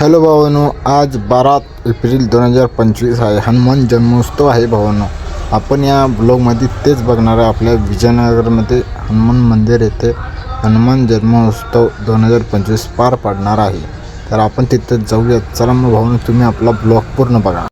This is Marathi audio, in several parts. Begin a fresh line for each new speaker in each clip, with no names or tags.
हॅलो भावानो आज बारा एप्रिल दोन हजार पंचवीस आहे. हनुमान जन्मोत्सव आहे भावानो. आपण या ब्लॉगमध्ये तेच बघणार आहे. आपल्या विजयनगरमध्ये हनुमान मंदिर येथे हनुमान जन्मोत्सव दोन हजार पंचवीस पार पाडणार आहे. तर आपण तिथं जाऊयात. चला मग भावानो तुम्ही आपला ब्लॉग पूर्ण बघा.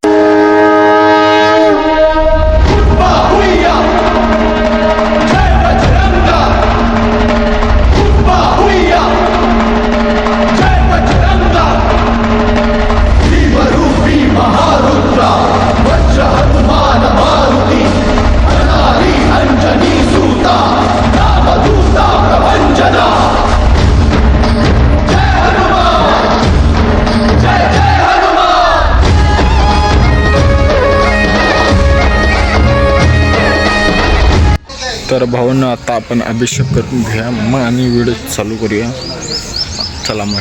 तर भाऊन आता आपण अभिषेक करून घ्या मग आणि व्हिडिओ चालू करूया. चला मग.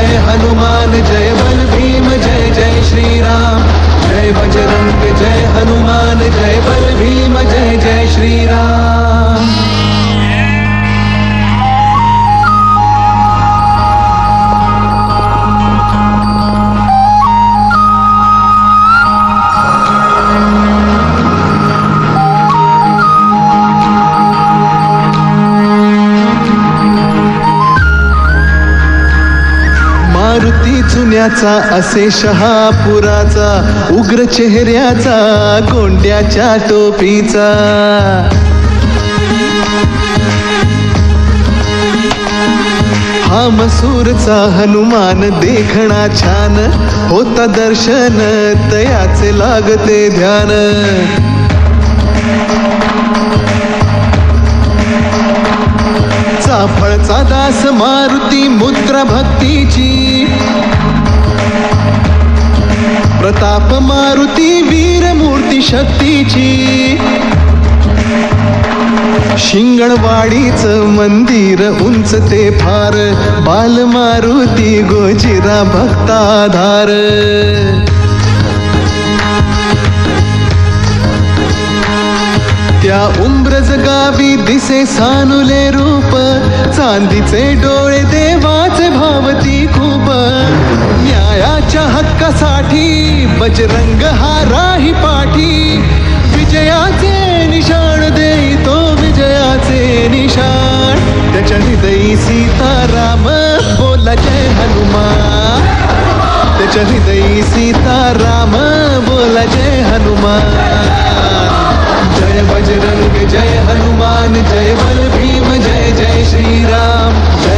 जय हनुमान। जुन्याचा असे शहापुराचा उग्र चेहऱ्याचा कोंड्याच्या टोपीचा. हा मसूरचा हनुमान देखणा छान होता दर्शन तयाचे लागते ध्यान. चाफळचा दास मारुती मुद्रा भक्तीची प्रताप मारुती वीरमूर्ती शक्तीची. शिंगणवाडीच मंदिर उंच ते फार बाल मारुती गोजिरा भक्ताधार. त्या उंब्रज गावी दिसे सानुले रूप चांदीचे डोळे देवाचे भावती खूप. न्यायाच्या हक्कासाठी बजरंग हा राही पाठी. विजयाचे निशाण देतो विजयाचे निशाण. त्याच्या हृदयी सीताराम बोला जय हनुमान. त्याच्या हृदयी सीताराम बोला जय हनुमान. जय बजरंग जय हनुमान जय बल भीम जय जय श्रीराम.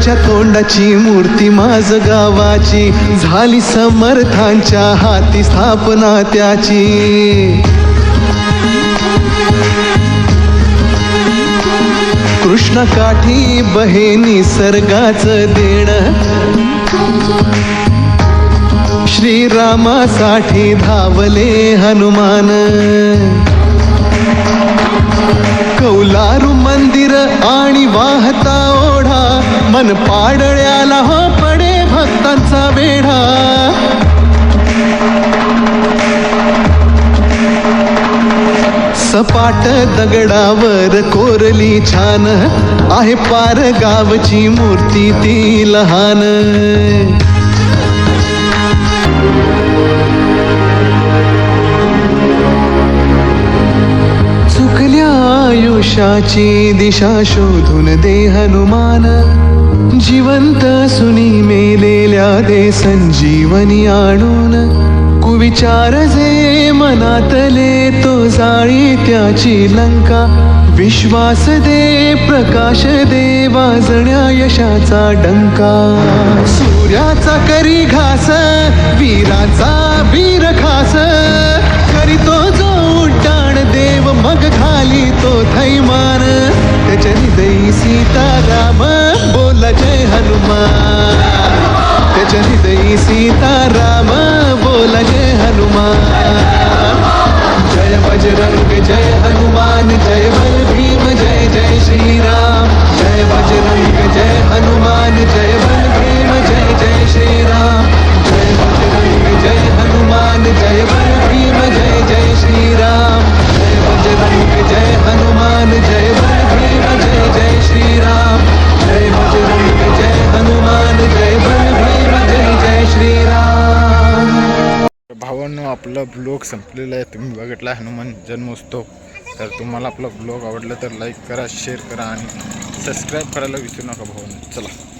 घोड्याच्या तोंडाची मूर्ती माझ गावाची. झाली समर्थांच्या हाती स्थापना त्याची. कृष्ण काठी बहे निसर्गाचं देण. श्रीरामासाठी धावले हनुमान. कौलारू मंदिर आणि वाहता मन पाडळ्याला हो पडे भक्तांचा वेढा. सपाट दगडावर कोरली छान आहे पार गावची मूर्ती ती लहान. चुकल्या आयुष्याची दिशा शोधून दे हनुमान. जिवंत सुनी मेलेल्या दे संजीवनी आणून कुविचार जे मनातले तो जाळी त्याची लंका. विश्वास दे प्रकाश दे वाजण्या यशाचा डंका. सूर्याचा करी घास सीताराम बोल जय हनुमान। जय बजरंग जय हनुमान जय बल भीम जय जय श्रीराम। जय बजरंग जय हनुमान जय
आपला ब्लॉग संपलेला आहे. तुम्ही बघितला हनुमान जन्मोत्सव. तर तुम्हाला आपला ब्लॉग आवडला तर लाईक करा शेअर करा आणि सबस्क्राईब करायला विसरू नका भाऊ. चला.